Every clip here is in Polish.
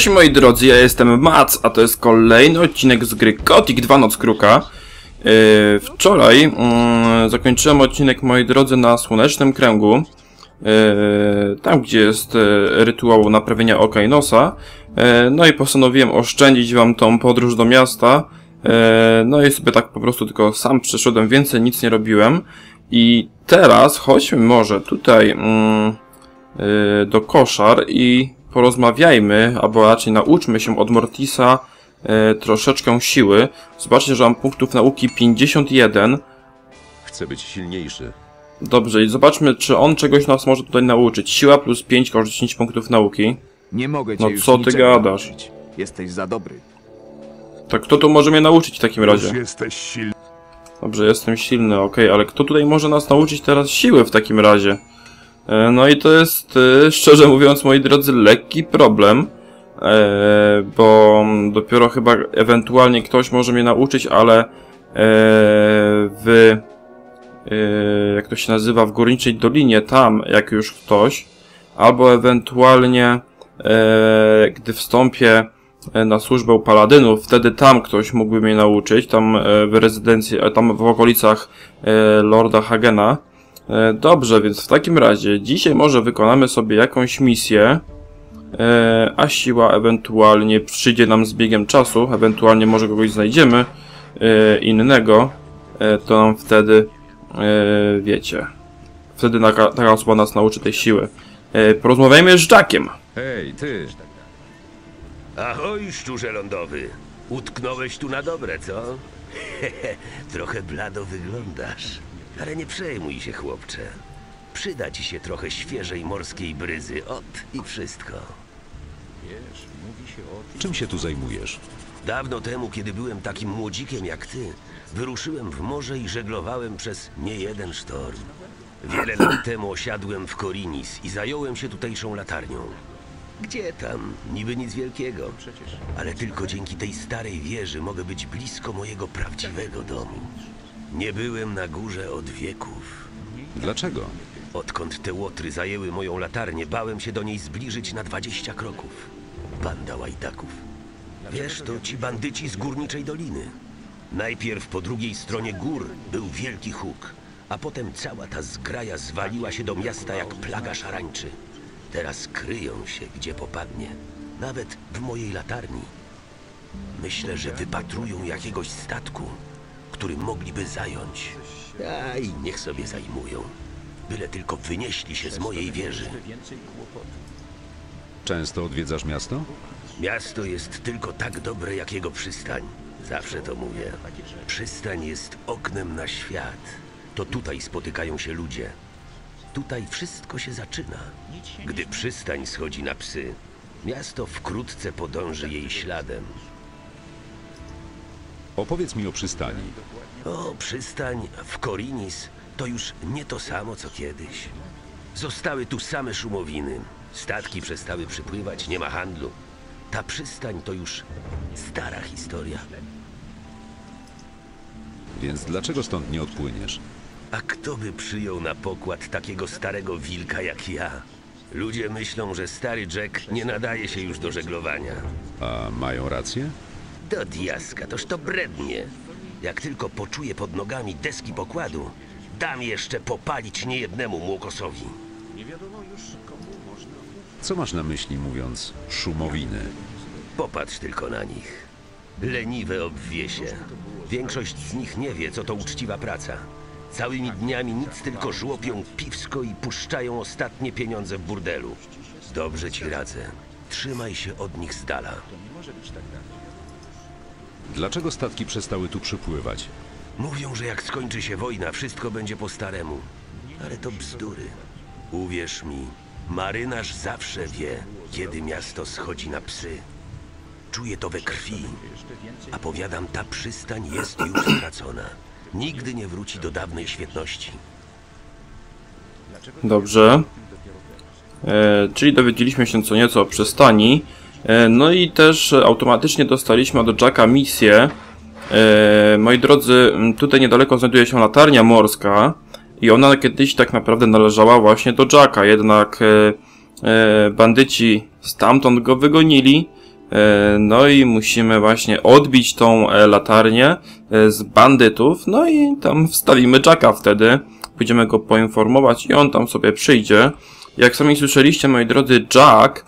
Cześć moi drodzy, ja jestem Mac, a to jest kolejny odcinek z gry Gothic 2 Noc Kruka. Yy, wczoraj yy, zakończyłem odcinek, moi drodzy, na Słonecznym Kręgu. Yy, tam, gdzie jest yy, rytuał naprawienia oka i nosa. No i postanowiłem oszczędzić wam tą podróż do miasta. No i sobie tak po prostu tylko sam przeszedłem, więcej nic nie robiłem. I teraz chodźmy może tutaj yy, do koszar i porozmawiajmy, albo raczej nauczmy się od Mortisa e, troszeczkę siły. Zobaczcie, że mam punktów nauki 51. Chcę być silniejszy. Dobrze, i zobaczmy, czy on czegoś nas może tutaj nauczyć. Siła plus 5 kosztuje 10 punktów nauki. Nie mogę cię No już co ty niczego gadasz? nauczyć. Jesteś za dobry. Tak kto tu może mnie nauczyć w takim Już razie? jesteś silny. Dobrze, jestem silny, okej, ale kto tutaj może nas nauczyć teraz siły w takim razie? E, No i to jest, e, szczerze mówiąc, moi drodzy, lekki problem, e, bo dopiero chyba ewentualnie ktoś może mnie nauczyć, ale w, jak to się nazywa, w Górniczej Dolinie, tam jak już ktoś, albo ewentualnie gdy wstąpię na służbę paladynów, wtedy tam ktoś mógłby mnie nauczyć, tam w rezydencji, tam w okolicach Lorda Hagena. E, Dobrze, więc w takim razie dzisiaj może wykonamy sobie jakąś misję, e, a siła ewentualnie przyjdzie nam z biegiem czasu, ewentualnie może kogoś znajdziemy e, innego, to nam wtedy, wiecie, wtedy taka, osoba nas nauczy tej siły. Porozmawiajmy z Jackiem. Hej, ty! Ahoj, szczurze lądowy. Utknąłeś tu na dobre, co? trochę blado wyglądasz. Ale nie przejmuj się, chłopcze. Przyda ci się trochę świeżej morskiej bryzy. Ot i wszystko. Czym się tu zajmujesz? Dawno temu, kiedy byłem takim młodzikiem jak ty, wyruszyłem w morze i żeglowałem przez niejeden sztorm. Wiele lat temu osiadłem w Korinis i zająłem się tutejszą latarnią. Gdzie tam? Niby nic wielkiego. Ale tylko dzięki tej starej wieży mogę być blisko mojego prawdziwego domu. Nie byłem na górze od wieków. Dlaczego? Odkąd te łotry zajęły moją latarnię, bałem się do niej zbliżyć na 20 kroków. Banda łajdaków. Wiesz, to ci bandyci z górniczej doliny. Najpierw po drugiej stronie gór był wielki huk, a potem cała ta zgraja zwaliła się do miasta jak plaga szarańczy. Teraz kryją się, gdzie popadnie. Nawet w mojej latarni. Myślę, że wypatrują jakiegoś statku, który mogliby zająć. A i niech sobie zajmują. Byle tylko wynieśli się z mojej wieży. Często odwiedzasz miasto? Miasto jest tylko tak dobre, jak jego przystań. Zawsze to mówię. Przystań jest oknem na świat. To tutaj spotykają się ludzie. Tutaj wszystko się zaczyna. Gdy przystań schodzi na psy, miasto wkrótce podąży jej śladem. Opowiedz mi o przystani. O, przystań w Korinis to już nie to samo co kiedyś. Zostały tu same szumowiny. Statki przestały przypływać, nie ma handlu. Ta przystań to już stara historia. Więc dlaczego stąd nie odpłyniesz? A kto by przyjął na pokład takiego starego wilka jak ja? Ludzie myślą, że stary Jack nie nadaje się już do żeglowania. A mają rację? Do diaska, toż to brednie. Jak tylko poczuję pod nogami deski pokładu, dam jeszcze popalić niejednemu młokosowi. Co masz na myśli mówiąc szumowiny? Popatrz tylko na nich. Leniwe obwiesie. Większość z nich nie wie, co to uczciwa praca. Całymi dniami nic tylko żłopią piwsko i puszczają ostatnie pieniądze w burdelu. Dobrze ci radzę. Trzymaj się od nich z dala. Dlaczego statki przestały tu przypływać? Mówią, że jak skończy się wojna, wszystko będzie po staremu. Ale to bzdury. Uwierz mi, marynarz zawsze wie, kiedy miasto schodzi na psy. Czuję to we krwi. A powiadam, ta przystań jest już stracona. Nigdy nie wróci do dawnej świetności. Dobrze. E, czyli dowiedzieliśmy się co nieco o przystani. E, no i też automatycznie dostaliśmy od Jacka misję. E, moi drodzy, tutaj niedaleko znajduje się latarnia morska. I ona kiedyś tak naprawdę należała właśnie do Jacka, jednak e, bandyci stamtąd go wygonili No i musimy właśnie odbić tą latarnię z bandytów, no i tam wstawimy Jacka wtedy. Pójdziemy go poinformować i on tam sobie przyjdzie. Jak sami słyszeliście, moi drodzy, Jack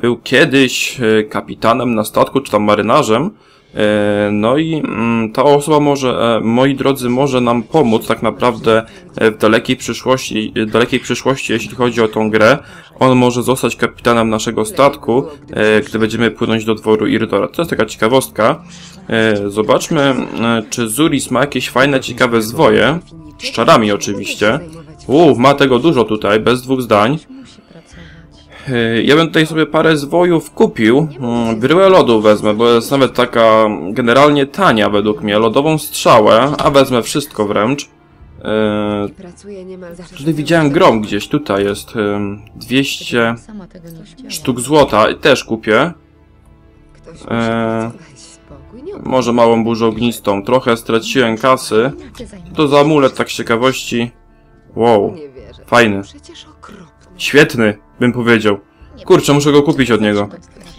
był kiedyś e, kapitanem na statku, czy tam marynarzem. E, No i mm, ta osoba może, e, moi drodzy, może nam pomóc tak naprawdę e, w dalekiej przyszłości, e, dalekiej przyszłości, jeśli chodzi o tą grę. On może zostać kapitanem naszego statku, e, gdy będziemy płynąć do dworu Irdora. To jest taka ciekawostka. E, Zobaczmy, e, czy Zuris ma jakieś fajne, ciekawe zwoje. Z czarami oczywiście. Uuu, ma tego dużo tutaj, bez dwóch zdań. Yy, Ja bym tutaj sobie parę zwojów kupił. Mm, Bryłę lodu wezmę, bo jest nawet taka generalnie tania według mnie. Lodową strzałę, a wezmę wszystko wręcz. Za Tutaj widziałem grom gdzieś, tutaj jest ym, 200 Sama tego nie widziała. sztuk złota, i też kupię. Eee, nie Może małą burzę ognistą. Trochę straciłem kasy. To za amulet tak z ciekawości. Wow, fajny. Świetny, bym powiedział. Kurczę, muszę go kupić od niego.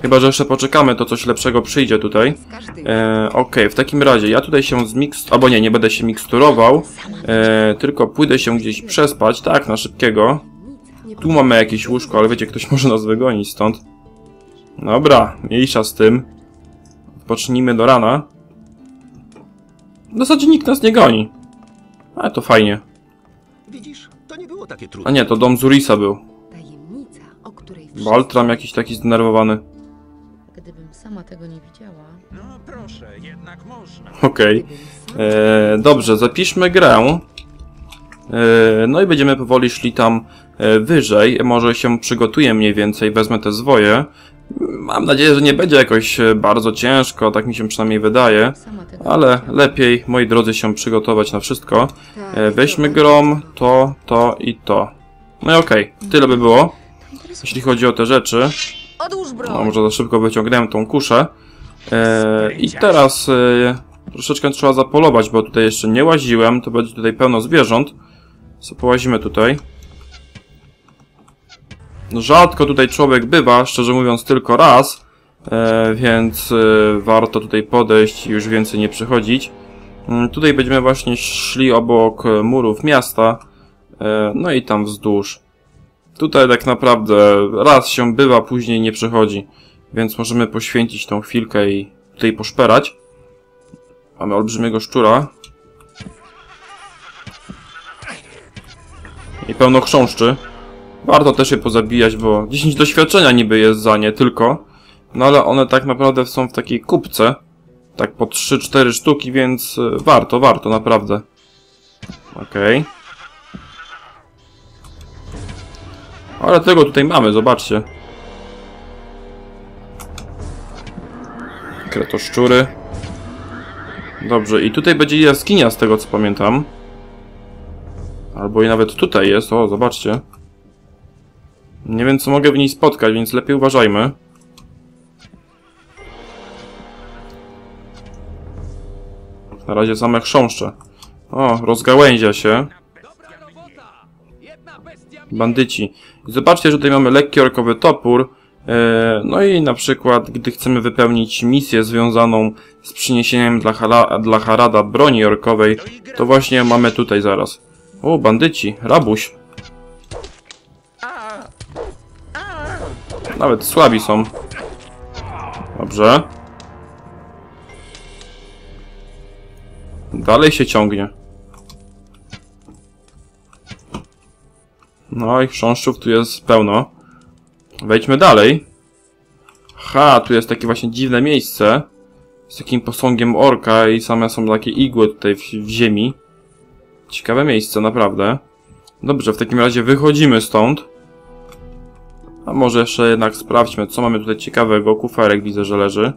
Chyba, że jeszcze poczekamy, to coś lepszego przyjdzie tutaj. E, Okej, w takim razie ja tutaj się zmiks... Albo nie, nie będę się miksturował, e, tylko pójdę się gdzieś przespać, tak, na szybkiego. Tu mamy jakieś łóżko, ale wiecie, ktoś może nas wygonić stąd. Dobra, mniejsza z tym. Odpocznijmy do rana. W zasadzie nikt nas nie goni. Ale to fajnie. Widzisz, to nie było takie A trudne. nie, to dom Zurisa był. Baltram jakiś taki zdenerwowany. Gdybym sama tego nie widziała, No proszę, jednak można. Okej. E, dobrze, zapiszmy grę. E, no i będziemy powoli szli tam e, wyżej. Może się przygotuję mniej więcej, wezmę te zwoje. Mam nadzieję, że nie będzie jakoś e, bardzo ciężko, tak mi się przynajmniej wydaje. Ale lepiej, moi drodzy, się przygotować na wszystko. Tak, E, weźmy grom, to, to i to. No i okej, tyle by było. Jeśli chodzi o te rzeczy. No, może za szybko wyciągnąłem tą kuszę. E, I teraz e, troszeczkę trzeba zapolować, bo tutaj jeszcze nie łaziłem. To będzie tutaj pełno zwierząt. Co połazimy tutaj. Rzadko tutaj człowiek bywa, szczerze mówiąc tylko raz. E, więc e, warto tutaj podejść i już więcej nie przychodzić. Mm, Tutaj będziemy właśnie szli obok murów miasta. E, no i tam wzdłuż. Tutaj tak naprawdę raz się bywa, później nie przychodzi. Więc możemy poświęcić tą chwilkę i tutaj poszperać. Mamy olbrzymiego szczura. I pełno chrząszczy. Warto też je pozabijać, bo 10 doświadczenia niby jest za nie tylko. No ale one tak naprawdę są w takiej kupce. Tak po 3-4 sztuki, więc warto, warto, naprawdę. Okej. Ale tego tutaj mamy, zobaczcie. Kretoszczury. Dobrze, i tutaj będzie jaskinia z tego co pamiętam. Albo i nawet tutaj jest, o zobaczcie. Nie wiem co mogę w niej spotkać, więc lepiej uważajmy. Na razie same chrząszcze. O, rozgałęzia się. Bandyci. Zobaczcie, że tutaj mamy lekki orkowy topór. E, No i na przykład, gdy chcemy wypełnić misję związaną z przyniesieniem dla, Hala, dla Harada broni orkowej, to właśnie mamy tutaj zaraz. O, bandyci, rabuś. Nawet słabi są. Dobrze. Dalej się ciągnie. No i chrząszczów tu jest pełno. Wejdźmy dalej. Ha, tu jest takie właśnie dziwne miejsce. Z takim posągiem orka i same są takie igły tutaj w, w ziemi. Ciekawe miejsce, naprawdę. Dobrze, w takim razie wychodzimy stąd. A może jeszcze jednak sprawdźmy, co mamy tutaj ciekawego. Kuferek widzę, że leży.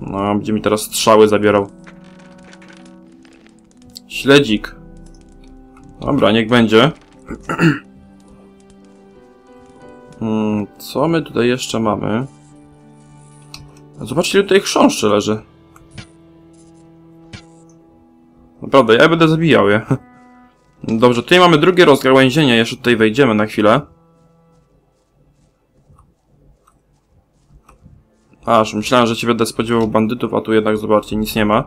No, będzie mi teraz strzały zabierał. Śledzik. Dobra, niech będzie. Hmm, co my tutaj jeszcze mamy? Zobaczcie, tutaj chrząszczy leży. Naprawdę, ja będę zabijał je. Dobrze, tutaj mamy drugie rozgałęzienie, jeszcze tutaj wejdziemy na chwilę. Aż, myślałem, że się będę spodziewał bandytów, a tu jednak, zobaczcie, nic nie ma.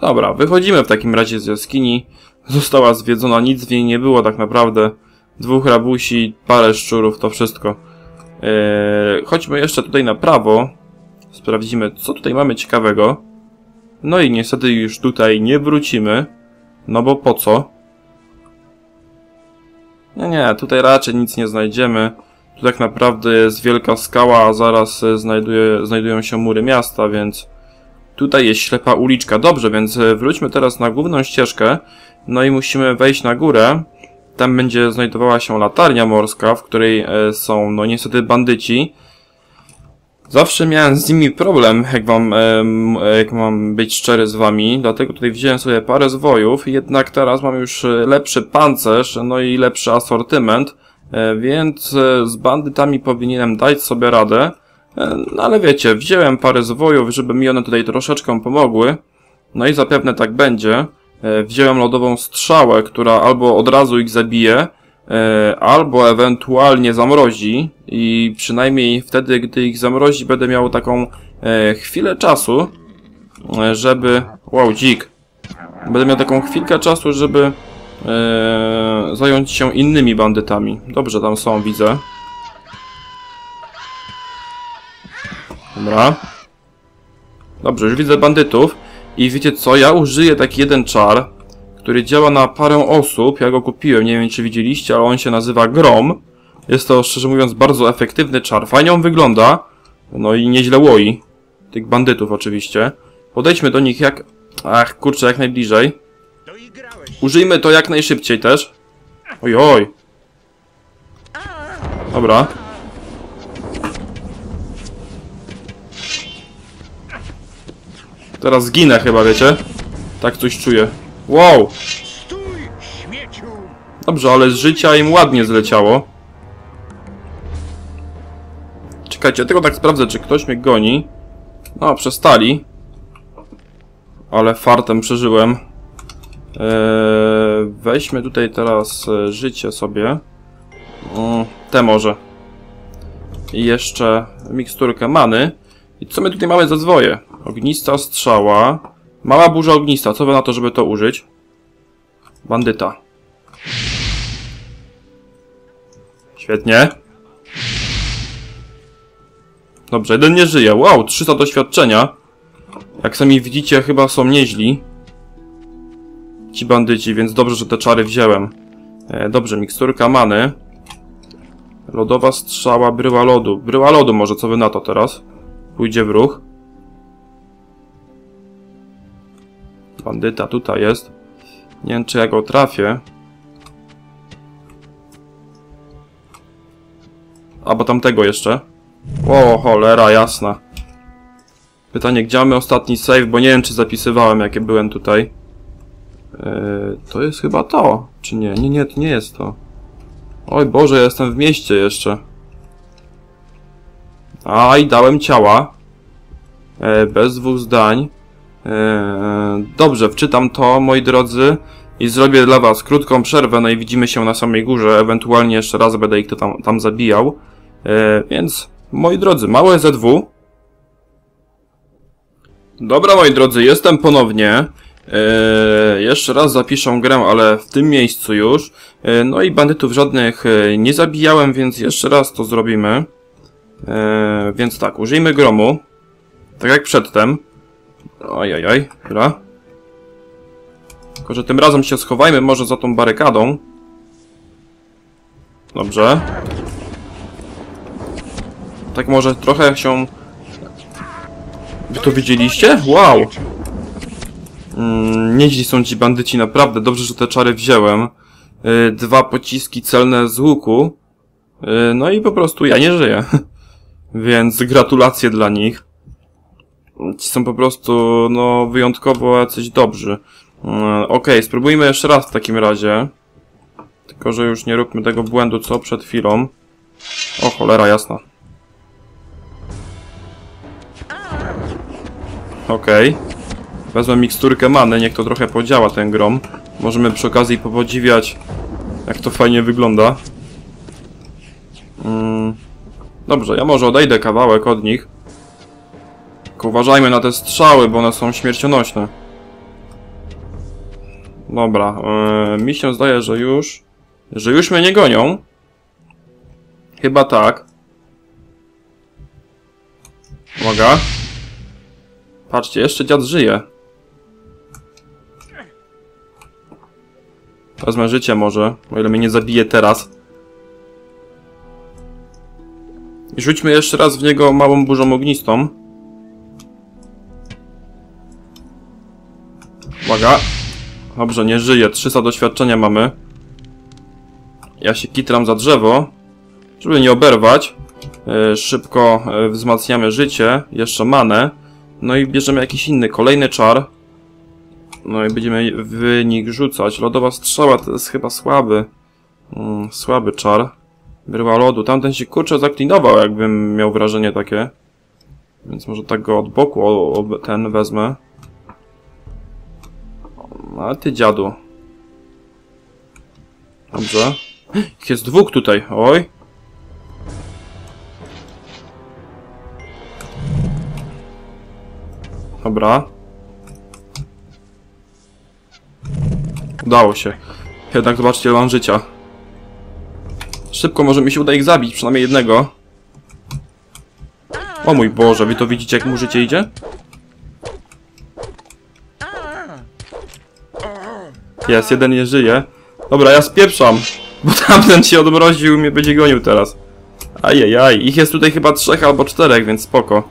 Dobra, wychodzimy w takim razie z jaskini. Została zwiedzona, nic w niej nie było tak naprawdę. Dwóch rabusi, parę szczurów, to wszystko. Eee, chodźmy jeszcze tutaj na prawo. Sprawdzimy, co tutaj mamy ciekawego. No i niestety już tutaj nie wrócimy. No bo po co? Nie, nie, tutaj raczej nic nie znajdziemy. Tu tak naprawdę jest wielka skała, a zaraz e, znajduje, znajdują się mury miasta, więc tutaj jest ślepa uliczka. Dobrze, więc e, wróćmy teraz na główną ścieżkę. No i musimy wejść na górę. Tam będzie znajdowała się latarnia morska, w której e, są, no niestety, bandyci. Zawsze miałem z nimi problem, jak wam, em, jak mam być szczery z wami, dlatego tutaj wziąłem sobie parę zwojów, jednak teraz mam już e, lepszy pancerz, no i lepszy asortyment, e, więc e, z bandytami powinienem dać sobie radę. No ale wiecie, wziąłem parę zwojów, żeby mi one tutaj troszeczkę pomogły, no i zapewne tak będzie. E, Wziąłem lodową strzałę, która albo od razu ich zabije, e, albo ewentualnie zamrozi i przynajmniej wtedy, gdy ich zamrozi, będę miał taką chwilę czasu, żeby... Wow, dzik. Będę miał taką chwilkę czasu, żeby zająć się innymi bandytami. Dobrze, tam są, widzę. Dobra. Dobrze, już widzę bandytów. I wiecie co, ja użyję taki jeden czar, który działa na parę osób. Ja go kupiłem, nie wiem czy widzieliście, ale on się nazywa Grom. Jest to, szczerze mówiąc, bardzo efektywny czar. Fajnie on wygląda. No i nieźle łoi. Tych bandytów oczywiście. Podejdźmy do nich jak... Ach, kurczę, jak najbliżej. Użyjmy to jak najszybciej też. Oj, oj. Dobra. Teraz zginę chyba, wiecie? Tak coś czuję. Wow! Dobrze, ale z życia im ładnie zleciało. Czekajcie, ja tylko tak sprawdzę, czy ktoś mnie goni. No, przestali. Ale fartem przeżyłem. Eee, weźmy tutaj teraz e, życie sobie. Mm, te może. I jeszcze miksturkę many. I co my tutaj mamy za zwoje? Ognista strzała. Mała burza ognista. Co wy na to, żeby to użyć? Bandyta. Świetnie. Dobrze, jeden nie żyje. Wow, 300 doświadczenia. Jak sami widzicie, chyba są nieźli. Ci bandyci, więc dobrze, że te czary wziąłem. E, dobrze, miksturka many. Lodowa strzała, bryła lodu. Bryła lodu może, co wy na to teraz? Pójdzie w ruch. Bandyta tutaj jest. Nie wiem, czy ja go trafię. Albo tamtego jeszcze. O, cholera, jasna. Pytanie, gdzie mamy ostatni save, bo nie wiem, czy zapisywałem, jakie byłem tutaj. Yy, to jest chyba to, czy nie? Nie, nie, to nie jest to. Oj Boże, ja jestem w mieście jeszcze. A, i dałem ciała. E, bez dwóch zdań. E, dobrze, wczytam to, moi drodzy. I zrobię dla was krótką przerwę, no i widzimy się na samej górze. Ewentualnie jeszcze raz będę ich to tam, tam zabijał. E, więc, moi drodzy, małe ZW. Dobra, moi drodzy, jestem ponownie. E, jeszcze raz zapiszę grę, ale w tym miejscu już. No i bandytów żadnych nie zabijałem, więc jeszcze raz to zrobimy. Więc tak, użyjmy gromu. Tak jak przedtem. Ojajaj, dobra. Tylko, że tym razem się schowajmy może za tą barykadą. Dobrze. Tak może trochę się... Wy to widzieliście? Wow! Mm, nieźli są ci bandyci, naprawdę. Dobrze, że te czary wziąłem. Yy, dwa pociski celne z łuku. Yy, no i po prostu ja nie żyję. Więc gratulacje dla nich. Ci są po prostu, no, wyjątkowo jacyś dobrzy. Yy, Okej, okay, spróbujmy jeszcze raz w takim razie. Tylko, że już nie róbmy tego błędu, co przed chwilą. O, cholera jasna. Okej. Okay. Wezmę miksturkę many, niech to trochę podziała ten grom. Możemy przy okazji popodziwiać, jak to fajnie wygląda. Mm. Dobrze, ja może odejdę kawałek od nich. Tylko uważajmy na te strzały, bo one są śmiercionośne. Dobra, yy, mi się zdaje, że już... Że już mnie nie gonią. Chyba tak. Uwaga. Patrzcie, jeszcze dziad żyje. Wezmę życie może, o ile mnie nie zabije teraz. I rzućmy jeszcze raz w niego małą burzą ognistą. Uwaga. Dobrze, nie żyje. 300 doświadczenia mamy. Ja się kitram za drzewo, żeby nie oberwać. E, Szybko e, wzmacniamy życie, jeszcze manę. No i bierzemy jakiś inny, kolejny czar. No i będziemy w nich rzucać. Lodowa strzała to jest chyba słaby. Mm, słaby czar. Bryła lodu. Tamten się kurczę zaklinował, jakbym miał wrażenie takie. Więc może tak go od boku o, o, ten wezmę. A ty dziadu. Dobrze. Jest dwóch tutaj, oj. Dobra. Udało się. Jednak zobaczcie, mam życia. Szybko może mi się uda ich zabić, przynajmniej jednego. O mój Boże, wy to widzicie jak mu życie idzie? Jest, jeden nie żyje. Dobra, ja spieprzam. Bo tamten się odmroził i mnie będzie gonił teraz. Ajajaj, ich jest tutaj chyba trzech albo czterech, więc spoko.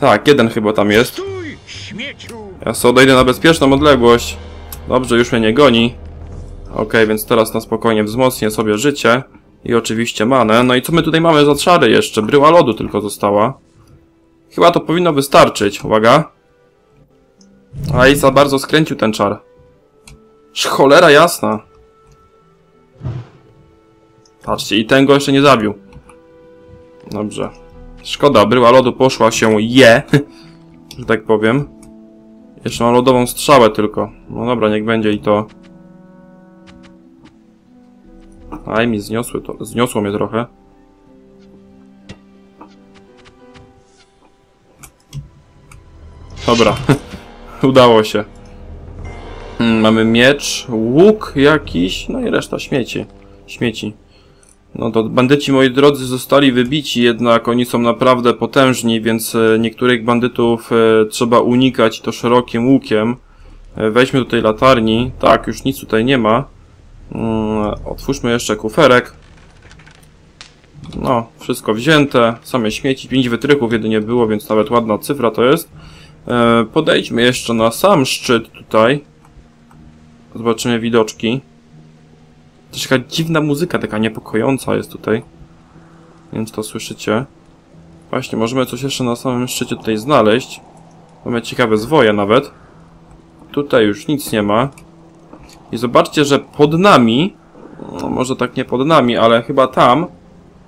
Tak, jeden chyba tam jest. Ja sobie odejdę na bezpieczną odległość. Dobrze, już mnie nie goni. Okej, więc teraz na spokojnie wzmocnię sobie życie. I oczywiście manę. No i co my tutaj mamy za czary jeszcze? Bryła lodu tylko została. Chyba to powinno wystarczyć. Uwaga. A i za bardzo skręcił ten czar. Cholera jasna. Patrzcie, i ten go jeszcze nie zabił. Dobrze. Szkoda, bryła lodu poszła się je. że tak powiem. Jeszcze mam lodową strzałę tylko. No dobra, niech będzie i to. Aj, mi zniosły to. Zniosło mnie trochę. Dobra. Udało się. Mm, Mamy miecz, łuk jakiś, no i reszta śmieci. Śmieci. No to bandyci, moi drodzy, zostali wybici, jednak oni są naprawdę potężni, więc e, niektórych bandytów e, trzeba unikać to szerokim łukiem. E, Weźmy tej latarni. Tak, już nic tutaj nie ma. Mm, Otwórzmy jeszcze kuferek. No, wszystko wzięte. Same śmieci, 5 wytrychów jedynie było, więc nawet ładna cyfra to jest. E, Podejdźmy jeszcze na sam szczyt tutaj. Zobaczymy widoczki. Też taka dziwna muzyka, taka niepokojąca jest tutaj. Nie wiem, czy to słyszycie. Właśnie, możemy coś jeszcze na samym szczycie tutaj znaleźć. Mamy ciekawe zwoje nawet. Tutaj już nic nie ma. I zobaczcie, że pod nami, no może tak nie pod nami, ale chyba tam,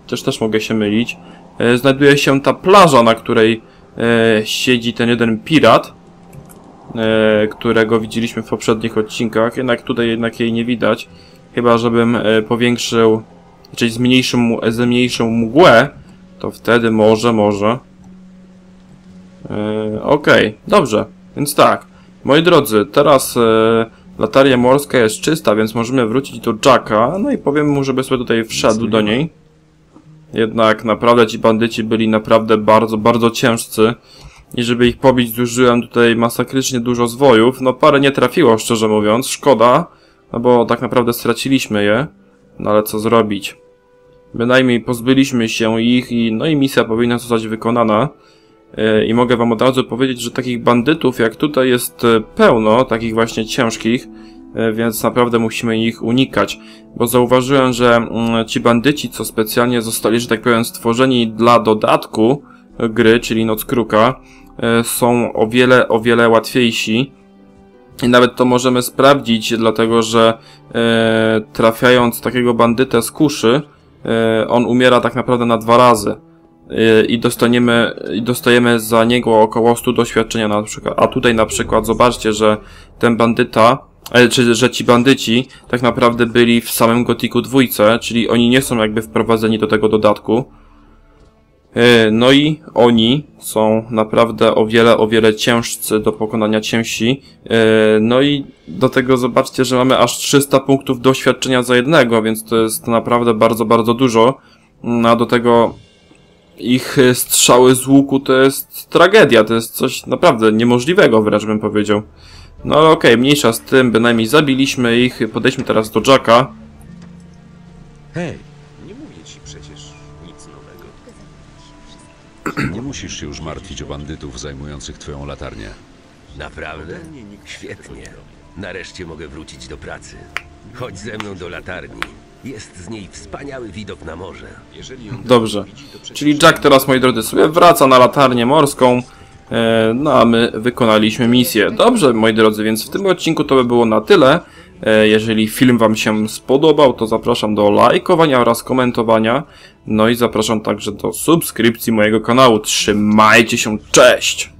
chociaż też mogę się mylić, e, znajduje się ta plaża, na której siedzi ten jeden pirat, e, którego widzieliśmy w poprzednich odcinkach, jednak tutaj jednak jej nie widać. Chyba, żebym e, powiększył, czyli zmniejszył, mu- zmniejszył mgłę, to wtedy może, może. E, Okej, dobrze. Więc tak, moi drodzy, teraz e, lataria morska jest czysta, więc możemy wrócić do Jacka, no i powiem mu, żeby sobie tutaj wszedł do niej. Jednak naprawdę ci bandyci byli naprawdę bardzo, bardzo ciężcy. I żeby ich pobić, zużyłem tutaj masakrycznie dużo zwojów. No parę nie trafiło, szczerze mówiąc, szkoda. No bo tak naprawdę straciliśmy je. No ale co zrobić? Bynajmniej pozbyliśmy się ich i no i misja powinna zostać wykonana. Yy, I mogę wam od razu powiedzieć, że takich bandytów jak tutaj jest e, pełno, takich właśnie ciężkich, e, więc naprawdę musimy ich unikać. Bo zauważyłem, że mm, ci bandyci, co specjalnie zostali, że tak powiem, stworzeni dla dodatku e, gry, czyli Noc Kruka, e, są o wiele, o wiele łatwiejsi. I nawet to możemy sprawdzić, dlatego że e, trafiając takiego bandytę z kuszy, e, on umiera tak naprawdę na dwa razy. E, I dostaniemy, dostajemy za niego około 100 doświadczenia na przykład. A tutaj na przykład zobaczcie, że ten bandyta e, czy że ci bandyci tak naprawdę byli w samym Gotiku dwójce, czyli oni nie są jakby wprowadzeni do tego dodatku. E, No i oni są naprawdę o wiele, o wiele ciężcy do pokonania ciężsi. E, No i do tego zobaczcie, że mamy aż 300 punktów doświadczenia za jednego, więc to jest naprawdę bardzo, bardzo dużo. No a do tego ich strzały z łuku to jest tragedia, to jest coś naprawdę niemożliwego wręcz bym powiedział. No okej, mniejsza z tym, bynajmniej zabiliśmy ich, podejdźmy teraz do Jacka. Hej, nie mówię ci przecież nic nowego. Nie musisz się już martwić o bandytów zajmujących twoją latarnię. Naprawdę? Świetnie. Nareszcie mogę wrócić do pracy. Chodź ze mną do latarni. Jest z niej wspaniały widok na morze. Dobrze. Czyli Jack teraz, moi drodzy, sobie wraca na latarnię morską. E, No a my wykonaliśmy misję. Dobrze, moi drodzy, więc w tym odcinku to by było na tyle. E, Jeżeli film Wam się spodobał, to zapraszam do lajkowania oraz komentowania. No i zapraszam także do subskrypcji mojego kanału. Trzymajcie się, cześć!